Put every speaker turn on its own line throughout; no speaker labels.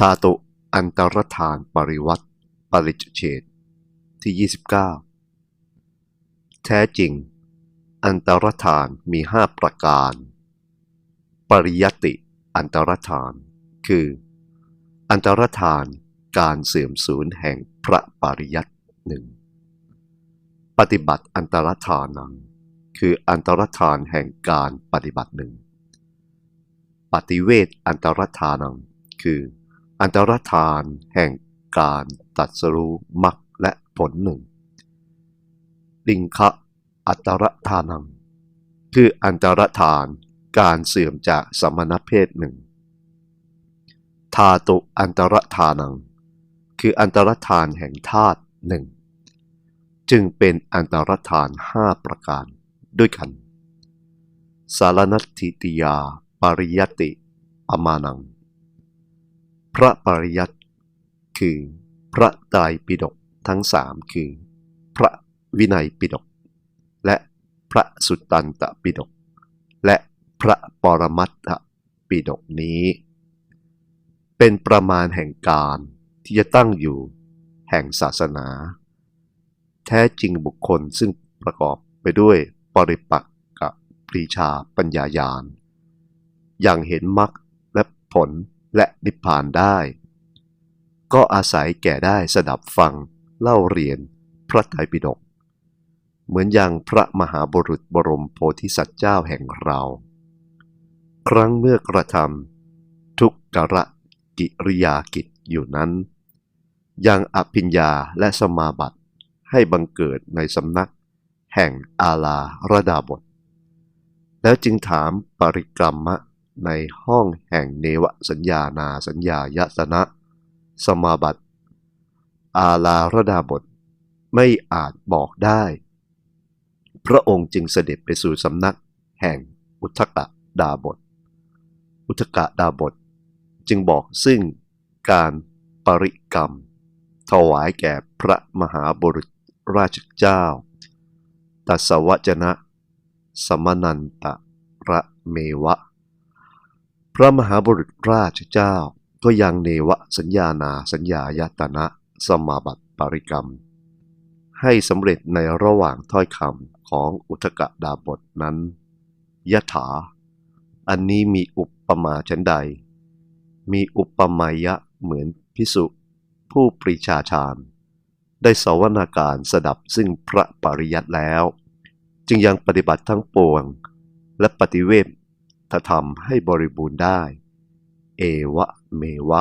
ธาตุอันตรธานปริวัติปริจเฉดที่ 29 แท้จริง อันตรธานมีห้าประการ ปริยติอันตรธาน คือ อันตรธานการเสื่อมสูญแห่งพระปริยัติหนึ่งปฏิบัติอันตรธานัง คืออันตรธานแห่งการปฏิบัติหนึ่งปฏิเวทอันตรธานัง คือ อันตรธานแห่งการตัดสรู้มรรคและผลหนึ่ง ลิงคะอันตรธานัง คืออันตรธานการเสื่อมจากสมณเพศหนึ่ง ธาตุอันตรธานัง คืออันตรธานแห่งธาตุหนึ่ง จึงเป็นอันตรธานห้าประการด้วยกัน สารนัตถิติยา ปริยติ อมานัง พระปริยัติคือพระไตรปิฎกทั้งสามคือ พระวินัยปิฎกและพระสุตตันตปิฎกและพระปรมัตถปิฎกนี้ เป็นประมาณแห่งการที่จะตั้งอยู่แห่งศาสนา แท้จริงบุคคลซึ่งประกอบไปด้วยปริปักกับปรีชาปัญญายานอย่างเห็นมรรคและผล และนิพพานได้ ก็อาศัยแก่ได้สดับฟังเล่าเรียนพระไตรปิฎกเหมือนอย่างพระมหาบุรุษบรมโพธิสัตว์เจ้าแห่งเรา ครั้งเมื่อกระทำทุกกระกิริยากิจอยู่นั้น ยังอภิญญาและสมาบัติให้บังเกิดในสำนักแห่งอาลาระดาบท แล้วจึงถามปริกรรมะ ในห้องแห่งเนวสัญญานาสัญญายตนะ สมาบัติ อาลาระดาบท ไม่อาจบอกได้ พระองค์จึงเสด็จไปสู่สำนักแห่งอุทกะดาบท อุทกะดาบท จึงบอกซึ่งการปริกรรม ถวายแก่พระมหาบุรุษราชเจ้า ตัสวจนะ สมนันตะระเมวะ พระมหาบุรุษราชเจ้า ก็ยังเนวสัญญานาสัญญายตนะสมาบัติปริกรรม ให้สำเร็จในระหว่างถ้อยคำของอุทกดาบทนั้นยถา อันนี้มีอุปมาชันใด มีอุปมายะเหมือนพิสุผู้ปรีชาชาญได้สวนาการสดับซึ่งพระปริยัติแล้ว จึงยังปฏิบัติทั้งปวง และปฏิเวท ธรรมให้บริบูรณ์ได้ เอวะเมวะ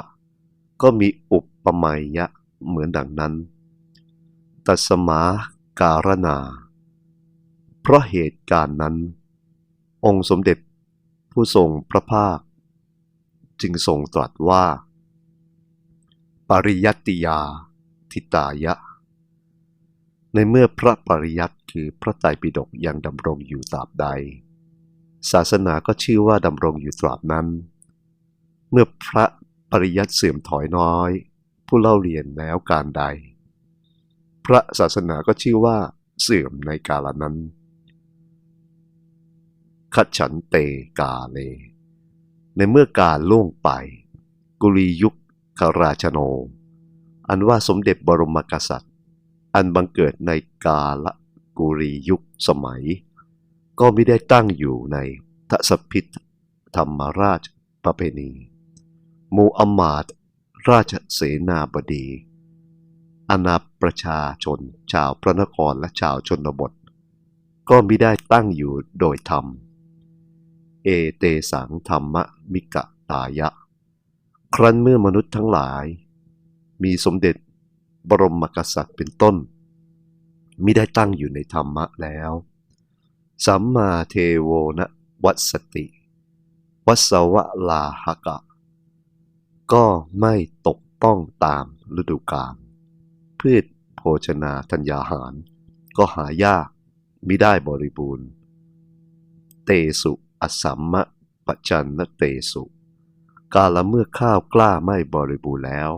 ก็มีอุปปมายะเหมือนดังนั้น ตัสมาการณา เพราะเหตุการณ์นั้น องค์สมเด็จผู้ทรงพระภาค จึงทรงตรัสว่า ปริยัติยาทิตายะ ในเมื่อพระปริยัติคือพระไตรปิฎกยังดำรงอยู่ตราบใด ศาสนาก็ชื่อว่าดำรงอยู่ตราบนั้น เมื่อพระปริยัติเสื่อมถอยน้อย ผู้เล่าเรียนแล้วการใด พระศาสนาก็ชื่อว่าเสื่อมในกาลนั้นขัดฉันเตกาเล ในเมื่อการล่วงไป กุลียุคคราชโน อันว่าสมเด็จบรมกษัตริย์ อันบังเกิดในกาลกุรียุคสมัย ก็ไม่ได้ตั้งอยู่ในทศพิธธรรมราชประเพณี มูอัมมาตราชเสนาบดีอาณาประชาชนชาวพระนครและชาวชนบท ก็ไมิได้ตั้งอยู่โดยธรรม เอเตสังธรรมมิกะตายะ ครั้นเมื่อมนุษย์ทั้งหลาย มีสมเด็จบรมกษัตริย์เป็นต้นมิได้ตั้งอยู่ในธรรมะแล้ว สัมมาเทโวนะวัสติ วัสวะลาหกะ ก็ไม่ตกต้องตามฤดูกาลพืชโภชนาธัญญาหาร ก็หายากมิได้บริบูรณ์ เตสุอสัมมะปะจันนเตสุ กาละเมื่อข้าวกล้าไม่บริบูรณ์แล้ว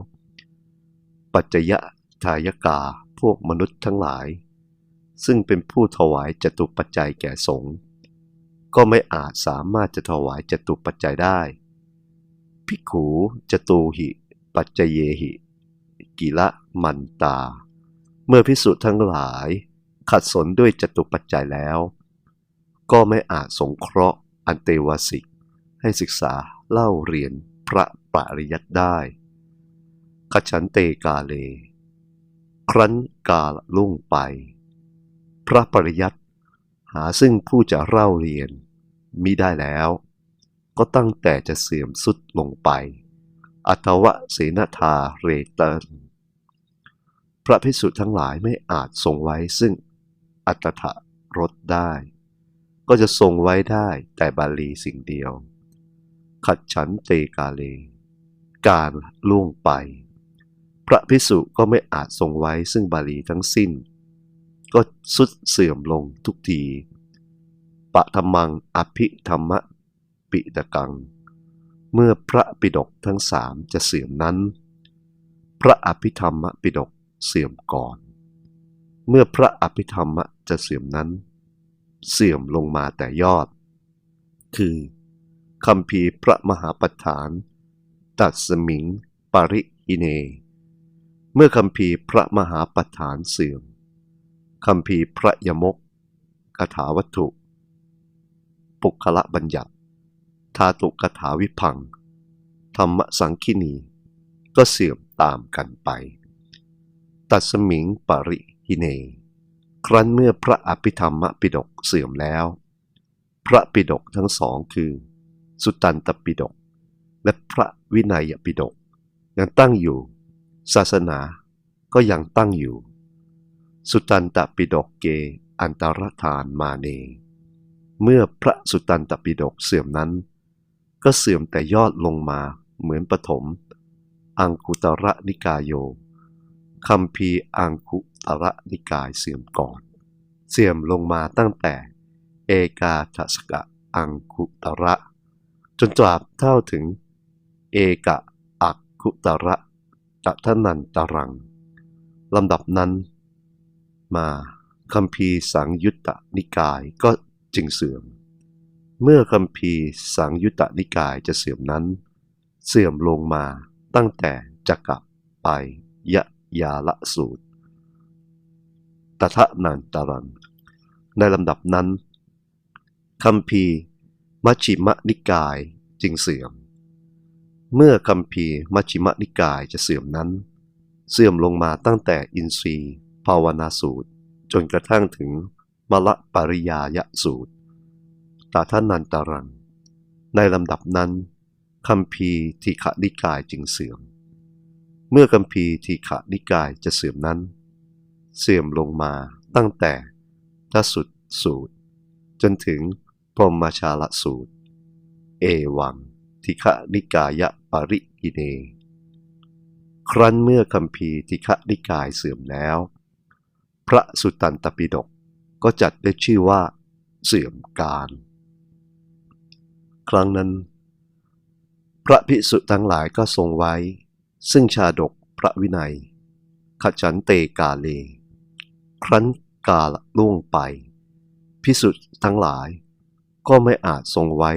ปัจจยะทายกาพวกมนุษย์ทั้งหลาย ซึ่งเป็นผู้ถวายจตุปัจจัยแก่สงฆ์ก็ไม่อาจสามารถจะถวายจตุปัจจัยได้ภิกขูจตูหิ ปัจจเยหิ กิละมันตา เมื่อพิสุทั้งหลาย ขัดสนด้วยจตุปัจจัยแล้ว ก็ไม่อาจสงเคราะห์อันเตวสิก ให้ศึกษาเล่าเรียนพระปริยัติได้ขฉันเตกาเล ครั้นกาลลุ่งไป พระปริยัติหาซึ่งผู้จะเล่าเรียนมิได้แล้ว ก็ตั้งแต่จะเสื่อมสุดลงไป อัตวะเสนทาเรเตนพระพิสุทั้งหลายไม่อาจทรงไว้ซึ่งอัตถรสได้ ก็จะทรงไว้ได้แต่บาลีสิ่งเดียว ขัดฉันเตกาเล การล่วงไป พระพิสุก็ไม่อาจทรงไว้ซึ่งบาลีทั้งสิ้น ก็สุดเสื่อมลงทุกทีปะธรรมังอภิธรรมปิดกัง เมื่อพระปิฎกทั้งสามจะเสื่อมนั้น พระอภิธรรมปิฎกเสื่อมก่อน เมื่อพระอภิธรรมจะเสื่อมนั้น เสื่อมลงมาแต่ยอด คือคำพีพระมหาปฐาน ตัดสมิง ปริอิเน เมื่อคำพีพระมหาปฐานเสื่อม คำพีพระยมกคาถาวัตถุ ปุคละบัญญัติ ธาตุกถาวิพัง ธรรมสังคินี ก็เสื่อมตามกันไป ตัดสมิงปริหิเน ครั้นเมื่อพระอภิธรรมปิฎกเสื่อมแล้ว พระปิฎกทั้งสองคือ สุตตันตปิฎกและพระวินัยปิฎกยังตั้งอยู่ ศาสนาก็ยังตั้งอยู่ สุตันตปิฎกเก อันตรธานมาเน เมื่อพระสุตันตปิฎกเสื่อมนั้น ก็เสื่อมแต่ยอดลงมาเหมือนปฐม อังคุตระนิกายโยคำพีอังคุตระนิกายเสื่อมก่อน เสื่อมลงมาตั้งแต่เอกาทัสกะอังคุตระ จนตราบเท่าถึง เอกะอักคุตระตัทนันตรังลำดับนั้น มาคำพีสังยุตตนิกายก็จึงเสื่อม เมื่อคำพีสังยุตตนิกายจะเสื่อมนั้น เสื่อมลงมาตั้งแต่จะกลับไปยะยาละสูตรตทะนันตรัง ในลำดับนั้นคำพีมัชฌิมนิกายจึงเสื่อม เมื่อคำพีมัชฌิมนิกายจะเสื่อมนั้น เสื่อมลงมาตั้งแต่อินทรีย์ ภาวนาสูตร จนกระทั่งถึงมละปริยายสูตร ตาทนันตรัง ในลำดับนั้นคำพีร์ทีฆนิกายจึงเสื่อม เมื่อคำพีร์ทีฆนิกายจะเสื่อมนั้น เสื่อมลงมาตั้งแต่ทสุดสูตร จนถึงพรมชาลสูตร เอวังทิฆนิกายะปริอิเน ครั้นเมื่อคำพีทิฆนิกายเสื่อมแล้ว พระสุตตันตปิฎกก็จัดได้ชื่อว่า เสื่อมการ ครั้งนั้น พระภิกษุทั้งหลายก็ทรงไว้ ซึ่งชาดกพระวินัย ขจันเตกาเล ครั้นกาลล่วงไปพิสุทั้งหลายก็ไม่อาจทรงไว้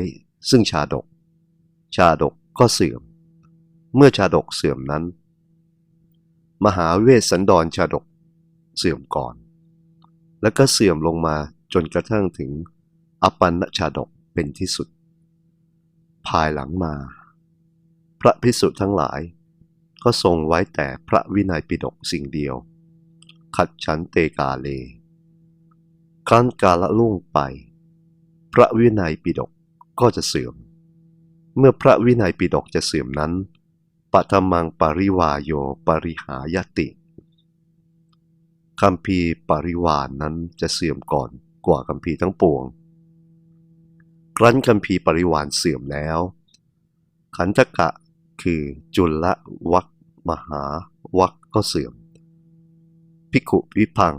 ซึ่งชาดก ชาดกก็เสื่อม เมื่อชาดกเสื่อมนั้น มหาเวสสันดรชาดก เสื่อมก่อน แล้วก็เสื่อมลงมาจนกระทั่งถึงอปันนชาดกเป็นที่สุด ภายหลังมา พระพิสุทั้งหลาย ก็ทรงไว้แต่พระวินัยปิฎกสิ่งเดียว ขัดฉันเตกาเล ครั้นกาละล่วงไป พระวินัยปิฎกก็จะเสื่อม เมื่อพระวินัยปิฎกจะเสื่อมนั้นปัทมังปริวาโยปริหายติ คำพีร์ปริวานนั้นจะเสื่อมก่อนกว่าคำพีร์ทั้งปวง ครั้นคำพีร์ปริวานเสื่อมแล้ว ขันธกะคือจุลวัคมหาวัคก็เสื่อม พิขุวิพัง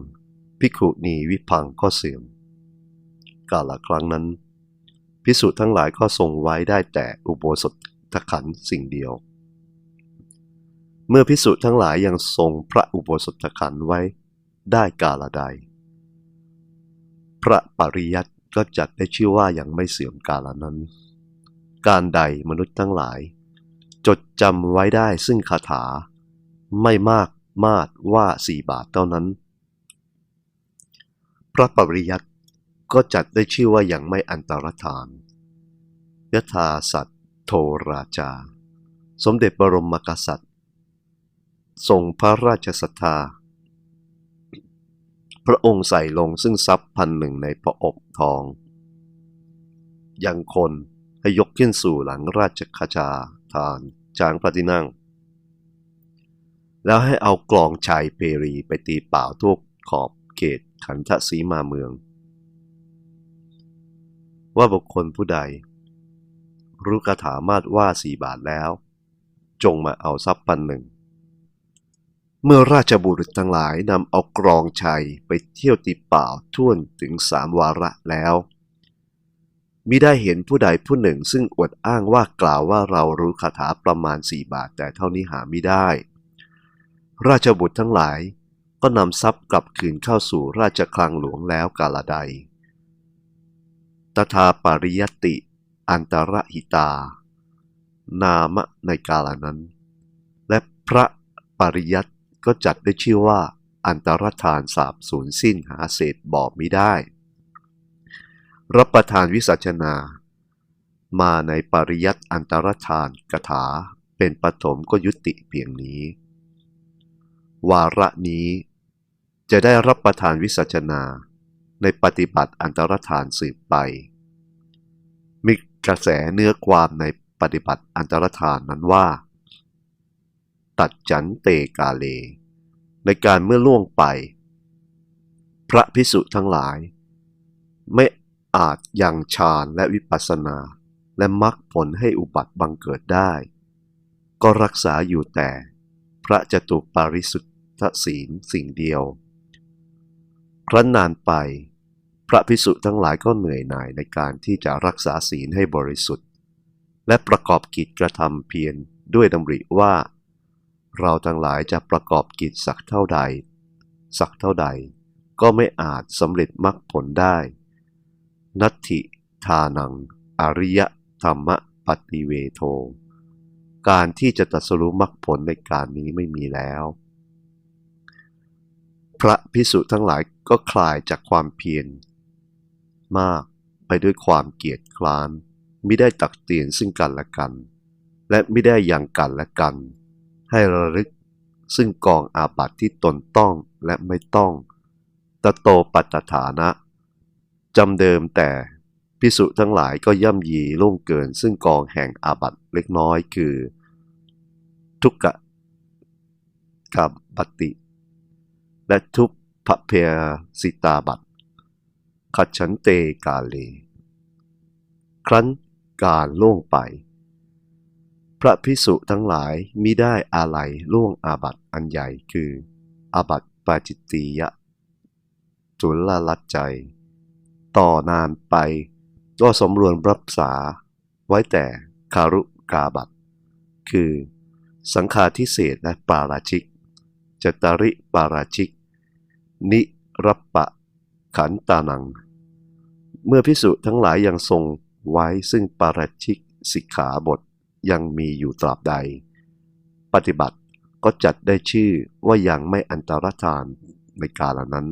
พิขุนีวิพังก็เสื่อม กาลครั้งนั้น พิสุทั้งหลายก็ทรงไว้ได้แต่อุโบสถขันสิ่งเดียว เมื่อพิสุทั้งหลายยังทรงพระอุโบสถขันไว้ ได้กาลใด พระปริยัติก็จัดได้ชื่อว่ายังไม่เสื่อมกาลนั้น การใดมนุษย์ทั้งหลาย จดจำไว้ได้ซึ่งคาถา ไม่มากมาดว่าสี่บาทเท่านั้น พระปริยัติก็จัดได้ชื่อว่ายังไม่อันตรธานยถาสัตโทราชา สมเด็จบรมมกษัตริย์ทรงพระราชศรัทธา พระองค์ใส่ลงซึ่งทรัพย์พันหนึ่งในพระอบทอง ยังคนให้ยกขึ้นสู่หลังราชคชาทานจางพระที่นั่ง แล้วให้เอากลองชัยเพรีไปตีเป่าทั่วขอบเขตขันธสีมาเมือง ว่าบุคคลผู้ใด รู้คาถามาดว่าสี่บาทแล้ว จงมาเอาทรัพย์พันหนึ่ง เมื่อราชบุรุษทั้งหลายนำเอากรองชัยไปเที่ยวตีเป่าท่วนถึงสามวาระแล้วมิได้เห็นผู้ใดผู้หนึ่งซึ่งอวดอ้างว่ากล่าวว่าเรารู้คาถาประมาณสี่บาทแต่เท่านี้หาไม่ได้ ราชบุตรทั้งหลายก็นำทรัพย์กลับคืนเข้าสู่ราชคลังหลวงแล้วกาลใด ตถาปริยติ อันตรหิตา นามะในกาลนั้น และพระปริยัติ ก็จัดได้ชื่อว่าอันตรธานสาบสูญสิ้นหาเศษบอกไม่ได้ รับประทานวิสัชนา มาในปริยัติอันตรธานกถาเป็นปฐมก็ยุติเพียงนี้ วาระนี้จะได้รับประทานวิสัชนา ในปฏิบัติอันตรธานสืบไป มีกระแสเนื้อความในปฏิบัติอันตรธานนั้นว่า ตัดจันเตกาเล ในการเมื่อล่วงไป พระพิสุทั้งหลาย ไม่อาจยังฌานและวิปัสสนา และมรรคผลให้อุบัติบังเกิดได้ ก็รักษาอยู่แต่พระจตุปาริสุทธศีลสิ่งเดียว ครั้นนานไป พระพิสุทั้งหลายก็เหนื่อยหน่ายในการที่จะรักษาศีลให้บริสุทธิ์ และประกอบกิจกระทำเพียรด้วยดำริว่า เราทั้งหลายจะประกอบกิจสักเท่าใด สักเท่าใด ก็ไม่อาจสำเร็จมรรคผลได้ นัตถิทานัง อริยธรรมปฏิเวโท การที่จะตรัสรู้มรรคผลในการนี้ไม่มีแล้ว พระพิสุทั้งหลายก็คลายจากความเพียรมากไปด้วยความเกียจคร้านไม่ได้ตักเตือนซึ่งกันและกัน และไม่ได้ยังกันและกัน ให้ระลึก ซึ่งกองอาบัติที่ตนต้องและไม่ต้องตะโตปัตตฐานะจำเดิมแต่พิสุทั้งหลายก็ย่ำยีล่วงเกิน ซึ่งกองแห่งอาบัติเล็กน้อยคือ ทุกกะกับปติ และทุกพเพสิตาบัตขัดฉันเตกาเล ครั้นการล่วงไป พระพิสุทั้งหลายมิได้อาลัยล่วงอาบัตอันใหญ่คืออาบัตปาจิตติยะ จุลลัดใจ ต่อนานไปก็สมรวนรักษาไว้แต่คารุกาบัตคือสังฆาทิเศษและปาราชิก จตาริปาราชิก นิรปปะ ขันตานัง เมื่อพิสุทั้งหลายยังทรงไว้ซึ่งปาราชิกสิกขาบท ยังมีอยู่ตราบใด ปฏิบัติก็จัดได้ชื่อว่ายังไม่อันตรธานในกาลนั้น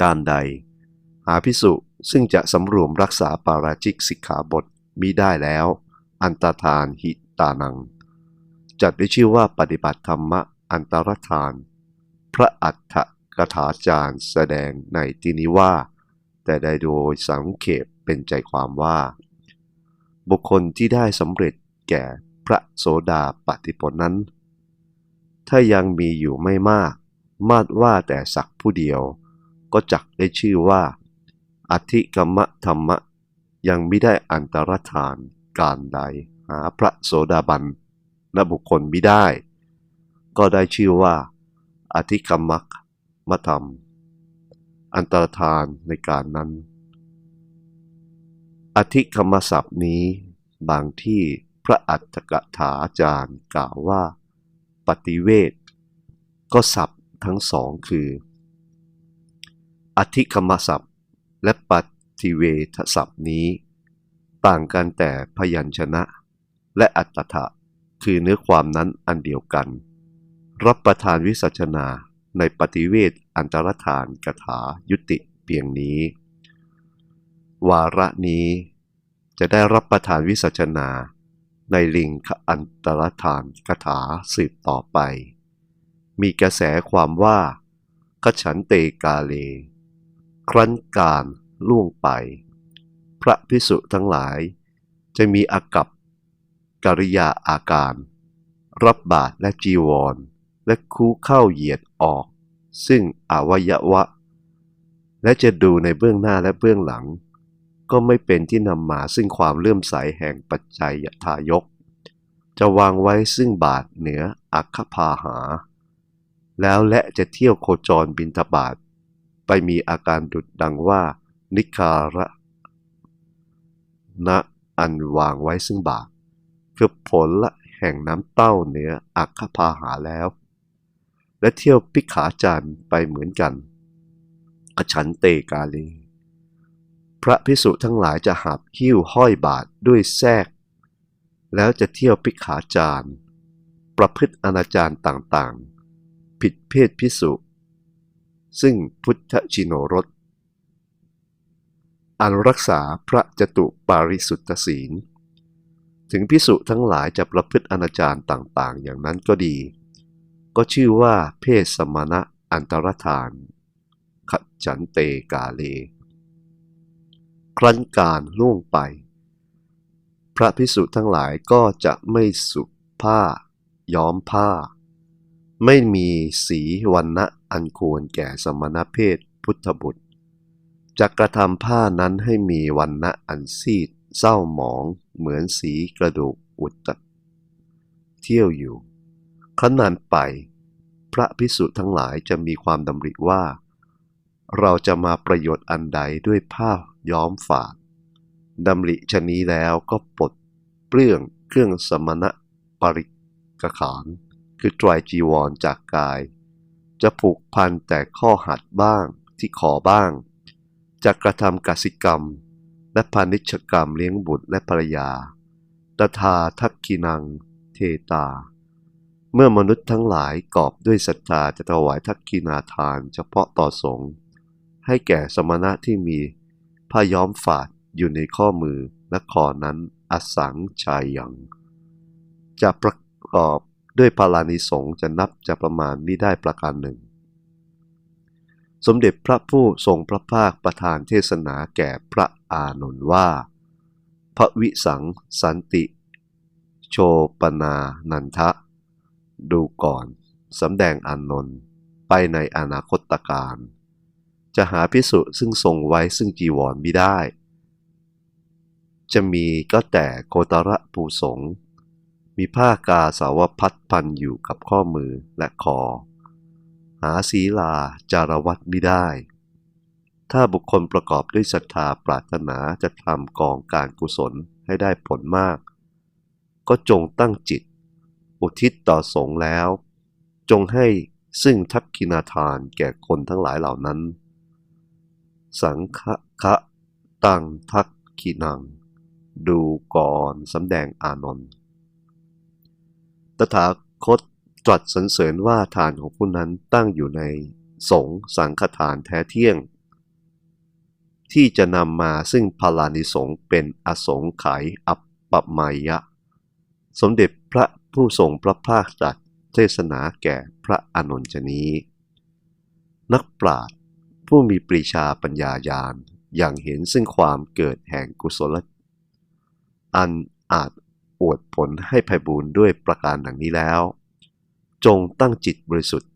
การใด หาพิสุซึ่งจะสำรวมรักษาปาราชิกสิกขาบทมิได้แล้ว อันตรธานหิตานัง จัดได้ชื่อว่าปฏิบัติธรรมะอันตรธาน พระอัฏฐกถาจารย์แสดงในที่นี้ว่า แต่ได้โดยสังเขปเป็นใจความว่า บุคคลที่ได้สำเร็จแก่พระโสดาปฏิผลนั้น ถ้ายังมีอยู่ไม่มาก มาดว่าแต่สักผู้เดียว ก็จักได้ชื่อว่า อธิกรรมธรรมะ ยังไม่ได้อันตรธานการใดหาพระโสดาบันและบุคคลไม่ได้ ก็ได้ชื่อว่า อธิกรรมมธรรม อันตรธานในการนั้น อธิกรรมศัพท์นี้ บางที่พระอัฏฐกถาจารย์กล่าวว่า ปฏิเวทก็ศัพท์ทั้งสองคือ อธิกรรมศัพท์ และปฏิเวทศัพท์นี้ ต่างกันแต่พยัญชนะ และอัตถะคือเนื้อความนั้นอันเดียวกัน รับประทานวิสัชนาในปฏิเวทอันตรธานกถายุติเพียงนี้ วาระนี้จะได้รับประทานวิสัชนาในลิงอันตรธานกถาสืบต่อไป มีกระแสความว่าขฉันเตกาเล ครั้นการล่วงไป พระพิสุทั้งหลาย จะมีอากับกิริยาอาการ รับบาตรและจีวร และคู่เข้าเหยียดออก ซึ่งอวัยวะ และจะดูในเบื้องหน้าและเบื้องหลัง ก็ไม่เป็นที่นำมาซึ่งความเลื่อมใสแห่งปัจจัยทายก จะวางไว้ซึ่งบาทเหนืออัคพาหา แล้วและจะเที่ยวโคจรบินทบาท ไปมีอาการดุดดังว่า นิการะณอันวางไว้ซึ่งบาทคือผลละแห่งน้ำเต้าเหนืออัคพาหาแล้ว และเที่ยวพิขาจารไปเหมือนกันกฉันเตกาลี พระพิสุทั้งหลายจะหับหิ้วห้อยบาทด้วยแทรกแล้วจะเที่ยวพิขาจารประพฤติอนาจารต่างๆ ผิดเพศพิสุ ซึ่งพุทธชิโนรสอันรักษาพระจตุปาริสุทธศีล ถึงพิสุทั้งหลายจะประพฤติอนาจารต่างๆ อย่างนั้นก็ดี ก็ชื่อว่าเพศสมณะอันตรธาน ขจันเตกาเล ครั้นการล่วงไป พระพิสุทั้งหลายก็จะไม่สุขผ้า ย้อมผ้า ไม่มีสีวันนะอันควรแก่สมณเพศพุทธบุตรจะกระทำผ้านั้นให้มีวันนะอันซีดเศร้าหมองเหมือนสีกระดูกอุดตดเที่ยวอยู่ขนานไป พระพิสุทั้งหลายจะมีความดำริว่า เราจะมาประโยชน์อันใดด้วยผ้าย้อมฝาดดำริชนี้แล้วก็ปลดเปลื้องเครื่องสมณะปริกขาน คือตรายจีวรจากกาย จะผูกพันแต่ข้อหัดบ้างที่ขอบ้าง จะกระทำกสิกรรม และพาณิชกรรมเลี้ยงบุตรและภรรยาตถาทักกินังเทตา เมื่อมนุษย์ทั้งหลายกอบด้วยศรัทธาจะถวายทักกินาทานเฉพาะต่อสงฆ์ ให้แก่สมณะที่มีผ้าย้อมฝาดอยู่ในข้อมือและคอนั้นอสังชายยัง จะประกอบด้วยพาลานิสงจะนับจะประมาณมิได้ประการหนึ่ง สมเด็จพระผู้ทรงพระภาคประทานเทศนาแก่พระอานนท์ว่า พระวิสังสันติ โชปนานันทะ ดูก่อนสำแดงอานนท์ไปในอนาคตการ จะหาพิสุซึ่งทรงไว้ซึ่งจีวรไม่ได้ จะมีก็แต่โคตระภูสงมีผ้ากาสาวพัดพันอยู่กับข้อมือและคอ หาศีลาจารวัตไม่ได้ ถ้าบุคคลประกอบด้วยศรัทธาปรารถนาจะทำกองการกุศลให้ได้ผลมาก ก็จงตั้งจิต อุทิศต่อสงแล้ว จงให้ซึ่งทักกินาทานแก่คนทั้งหลายเหล่านั้น สังฆะตังทักกินัง ดูก่อนสำแดงอานนท์ตถาคตตรัสสรรเสริญว่าทานของผู้นั้นตั้งอยู่ในสงสังฆทานแท้เที่ยง ที่จะนำมาซึ่งพลานิสงเป็นอสงไขยอัปปมายะ สมเด็จพระผู้ทรงพระภาคตรัสเทศนาแก่พระอนนชนี้ นักปราชญ์ ผู้มีปรีชาปัญญาญาณอย่างเห็นซึ่งความเกิดแห่งกุศล อันอาจอวดผลให้ไพบูรณ์ด้วยประการดังนี้แล้ว จงตั้งจิตบริสุทธิ์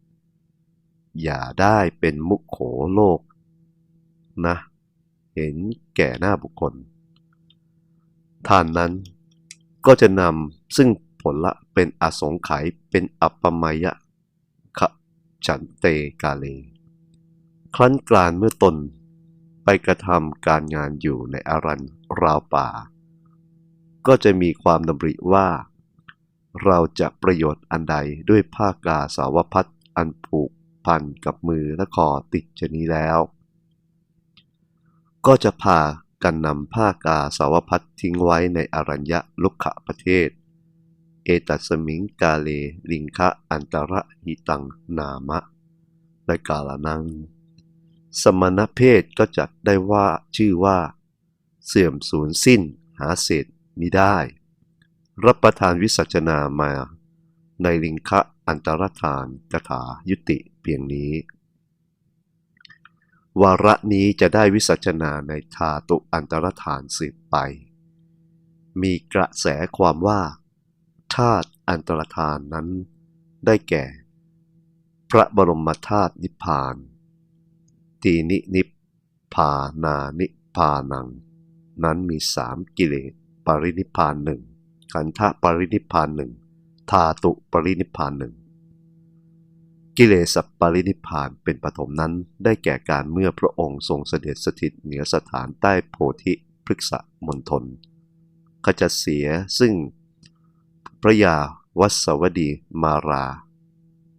อย่าได้เป็นมุขโขโลก นะ เห็นแก่หน้าบุคคลทานนั้นก็จะนำซึ่งผลละเป็นอสงไขยเป็นอัปปมายะขฉันเตกาเล ครั้นกลานเมื่อตนไปกระทำการงานอยู่ในอารันราวป่า ก็จะมีความดำริว่า เราจะประโยชน์อันใดด้วยผ้ากาสาวพัดอันผูกพันกับมือและคอติดชนี้แล้ว ก็จะพากันนำผ้ากาสาวพัดทิ้งไว้ในอรัญญลุกขะประเทศ เอตัสมิงกาเลลิงคะอันตระหิตังนามะ และกาลนัง สมณเพศก็จัดได้ว่าชื่อว่า เสื่อมสูญสิ้นหาเศษมิได้ รับประทานวิสัชนามาในลิงคะอันตรธานกถายุติเพียงนี้ วาระนี้จะได้วิสัชนาในธาตุอันตรธานสืบไป มีกระแสความว่าธาตุอันตรธานนั้นได้แก่ พระบรมธาตุนิพพาน ตีนินิพพานานิพานัง นั้นมีสามกิเลสปรินิพานหนึ่งขันธปรินิพานหนึ่งธาตุปรินิพานหนึ่งกิเลสปรินิพานเป็นปฐมนั้นได้แก่การเมื่อพระองค์ทรงเสด็จสถิตเหนือสถานใต้โพธิพฤกษมณฑลขจะเสียซึ่งพระยาวัสวดีมารา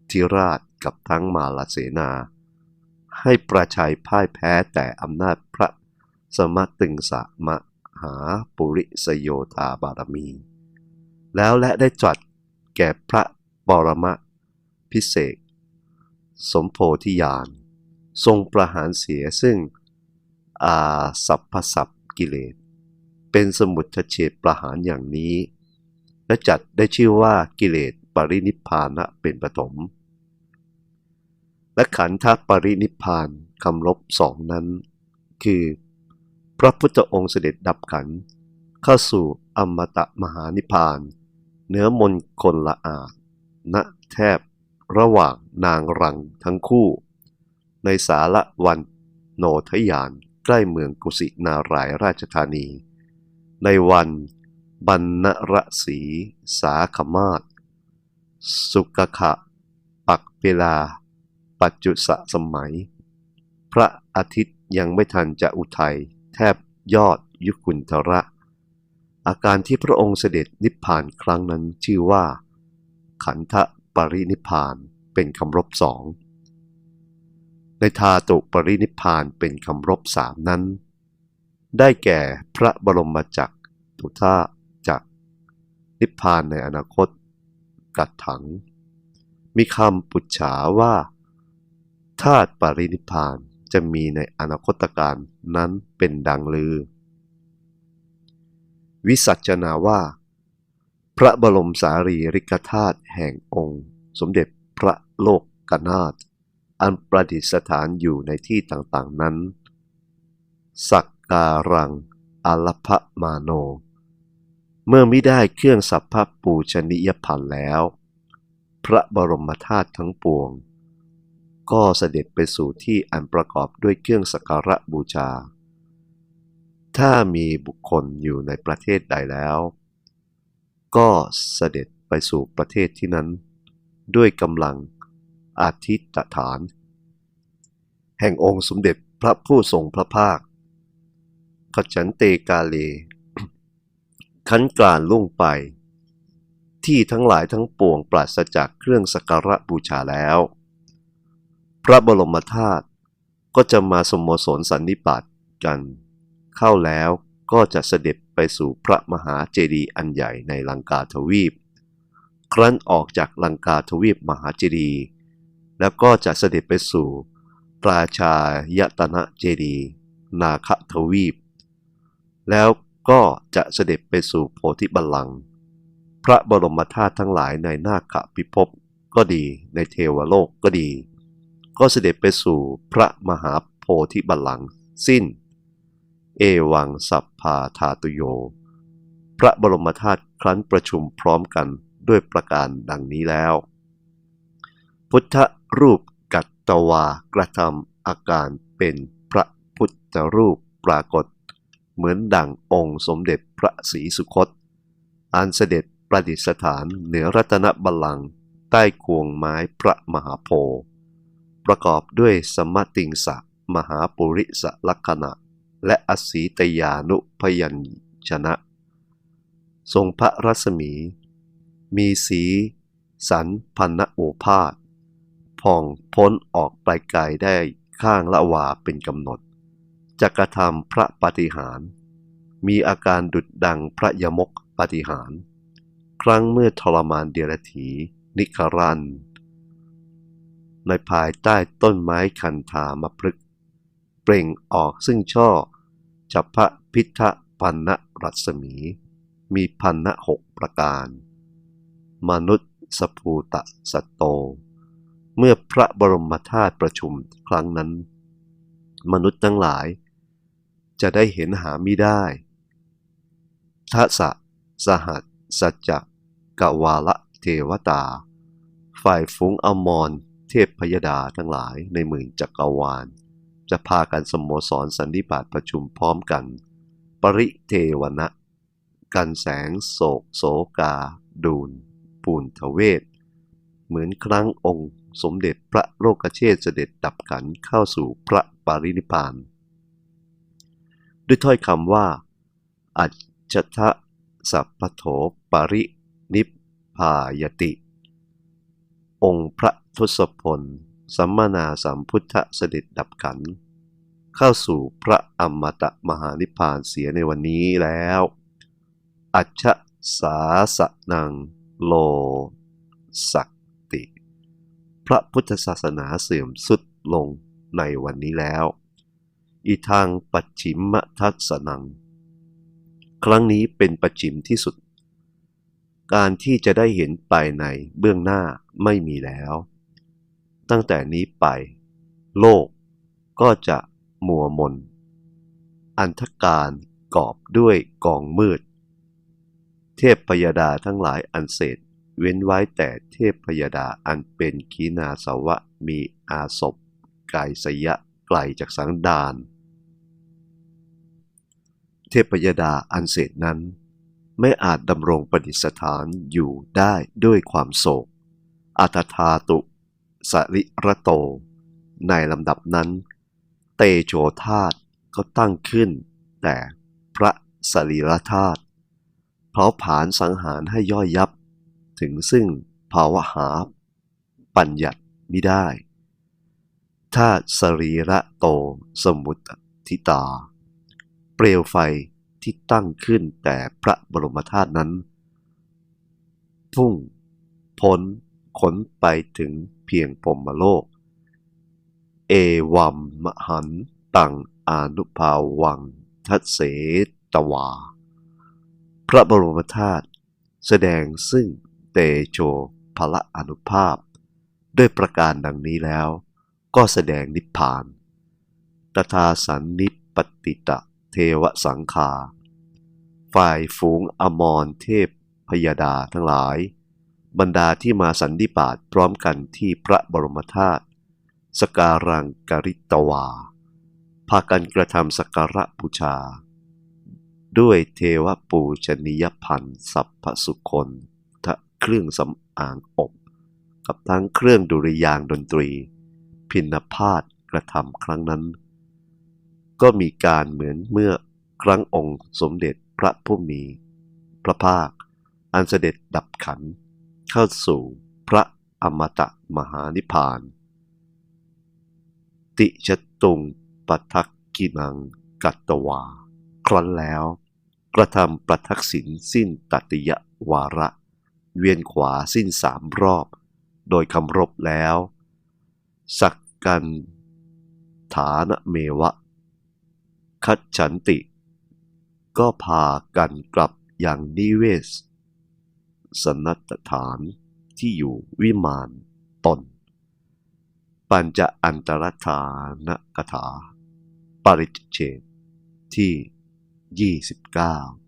ธิราชกับทั้งมาลาเสนา ให้ประชัยพ่ายแพ้แต่อำนาจพระสมตึงสะมหาปุริสโยธาบารมี แล้วและได้จัดแก่พระปรมพิเศษ สมโพธิญาณ ทรงประหารเสียซึ่งอาสัพพสัพกิเลส เป็นสมุทเฉดประหารอย่างนี้ และจัดได้ชื่อว่ากิเลสปรินิพพานะเป็นปฐม และขันธปรินิพานคำลบสองนั้น คือ พระพุทธองค์เสด็จดับขันเข้าสู่อมตะมหานิพานเนื้อมนคนละอาดณแทบระหว่างนางรังทั้งคู่ ในสารวันโนทยานใกล้เมืองกุสินารายราชธานี ในวันบรรณรศีสาขมาศสุกขะ ปักเวลา ปัจจุสะสมัย พระอาทิตย์ยังไม่ทันจะอุทัยแทบยอดยุคุนทระ อาการที่พระองค์เสด็จนิพพานครั้งนั้นชื่อว่า ขันธปรินิพพานเป็นคำรบสอง ในธาตุปรินิพพานเป็นคำรบสามนั้น ได้แก่พระบรมจักรตุธาจักนิพพานในอนาคต กัดถัง มีคำปุจฉาว่า ธาตุปรินิพานจะมีในอนาคตการนั้นเป็นดังลือ วิสัชนาว่า พระบรมสารีริกธาตุแห่งองค์ สมเด็จพระโลกกนาถอันประดิษฐานอยู่ในที่ต่างๆนั้น สักการังอลพะมาโน เมื่อไม่ได้เครื่องสัพพปูชนิยพันธ์แล้ว พระบรมธาตุทั้งปวง ก็เสด็จไปสู่ที่อันประกอบด้วยเครื่องสักการะบูชา ถ้ามีบุคคลอยู่ในประเทศใดแล้ว ก็เสด็จไปสู่ประเทศที่นั้น ด้วยกำลังอาทิตฐาน แห่งองค์สมเด็จพระผู้ทรงพระภาค ขจันเตกาเลขันกลานลุ่งไป ที่ทั้งหลายทั้งปวงปราศจากเครื่องสักการะบูชาแล้ว พระบรมธาตุก็จะมาสมโสรสันนิบาตกัน เข้าแล้วก็จะเสด็จไปสู่พระมหาเจดีย์อันใหญ่ในลังกาทวีป ครั้นออกจากลังกาทวีปมหาเจดีย์แล้วก็จะเสด็จไปสู่ราชายตนะเจดีย์นาคทวีป แล้วก็จะเสด็จไปสู่โพธิบัลลังก์พระบรมธาตุทั้งหลายในนาคพิภพก็ดีในเทวโลกก็ดี ก็เสด็จไปสู่พระมหาโพธิบัลลังก์สิ้น เอวังสัพพาธาตุโย พระบรมธาตุครั้นประชุมพร้อมกันด้วยประการดังนี้แล้ว พุทธรูปกัตตวากระทำอาการเป็นพระพุทธรูปปรากฏ เหมือนดั่งองค์สมเด็จพระศรีสุคต อันเสด็จประดิษฐานเหนือรัตนบัลลังก์ใต้ควงไม้พระมหาโพธิ์ ประกอบด้วยสมติงสะ มหาปุริสลักษณะ และอสีตยานุพยัญชนะ ทรงพระรัศมี มีสี สันพันโอภาสผ่องพ้นออกไปไกลได้ข้างละวาเป็นกำหนดจะกระทำพระปฏิหาร มีอาการดุดดังพระยมกปฏิหาร ครั้งเมื่อทรมานเดรถีนิครัน ในภายใต้ต้นไม้คันธามพฤกเปล่งออกซึ่งช่อจัพระพิทะพันนรัศมี มีพันนหกประการ มนุษย์สภูตะสตโต เมื่อพระบรมธาตุประชุมครั้งนั้น มนุษย์ทั้งหลาย จะได้เห็นหาไม่ได้ทัสสะสหัสสัจจกวาละเทวตา ฝ่ายฟุ้งอมร เทพพยดาทั้งหลายในหมื่นจักรวาล จะพากันสมโมสรสันนิบาตประชุมพร้อมกัน ปริเทวนะ กันแสงโศกโสกา ดูนปูนทเวศ เหมือนครั้งองค์ สมเด็จพระโลกเชษฐเสด็จดับขันเข้าสู่พระปรินิพาน ด้วยถ้อยคำว่า อัจฉทะสัพพโถปรินิพพายติ องค์พระ ทศพล สัมมานาสัมพุทธเสด็จดับขัน เข้าสู่พระอมตะมหานิพพานเสียในวันนี้แล้ว อัจฉสาสนังโลสักติ พระพุทธศาสนาเสื่อมสุดลงในวันนี้แล้ว อีทางปัจฉิมทัศนัง ครั้งนี้เป็นปัจฉิมที่สุด การที่จะได้เห็นไปในเบื้องหน้าไม่มีแล้ว ตั้งแต่นี้ไป โลกก็จะมัวมน อันธการกอบด้วยกองมืด เทพพยดาทั้งหลายอันเศษเว้นไว้แต่เทพพยดาอันเป็นขีนาสวะมีอาศพกายสยะไกลจากสังดาน เทพยดาอันเศษนั้น ไม่อาจดำรงปฏิสถานอยู่ได้ด้วยความโศกอัตธาตุ สริระโต ในลำดับนั้น เตโชธาตก็ตั้งขึ้น แต่พระสรีระธาตุเผาผาญสังหารให้ย่อยยับ ถึงซึ่งภาวะหา ปัญญัติมิได้ถ้าสรีระโตสมุตทิตา เปลวไฟที่ตั้งขึ้นแต่พระบรมธาตุนั้น พุ่ง พ้นขนไปถึง พียงพรหมโลก เอวัมมหันตังอนุภาวังทัสเสตวา พระบรมธาตุแสดงซึ่งเตโชพละอนุภาพ ด้วยประการดังนี้แล้ว ก็แสดงนิพพาน ตถาสันนิปปติตะเทวสังคา ฝ่ายฝูงอมรเทพพยดาทั้งหลาย บรรดาที่มาสันนิบาตพร้อมกันที่พระบรมธาตุสการังกริตวา พากันกระทำสักการะบูชา ด้วยเทวปูชนียพันธ์สัพพสุคนทะเครื่องสำอางอบ กับทั้งเครื่องดุริยางดนตรี พินพาทกระทำครั้งนั้น ก็มีการเหมือนเมื่อครั้งองค์สมเด็จพระผู้มี พระภาค อันเสด็จดับขัน เข้าสู่พระอมตะมหานิพพาน ติชตุงปัทักกินังกัตตวา ครั้นแล้ว กระทำประทักษิณสิ้นตัติยวาระ เวียนขวาสิ้นสามรอบ โดยคำรบแล้ว สักกันฐานเมวะ คัจฉันติ ก็พากันกลับอย่างนิเวศ สนัตฐานที่อยู่วิมานตน ปัญจะอันตรธานกถา ปริจเชตที่ 29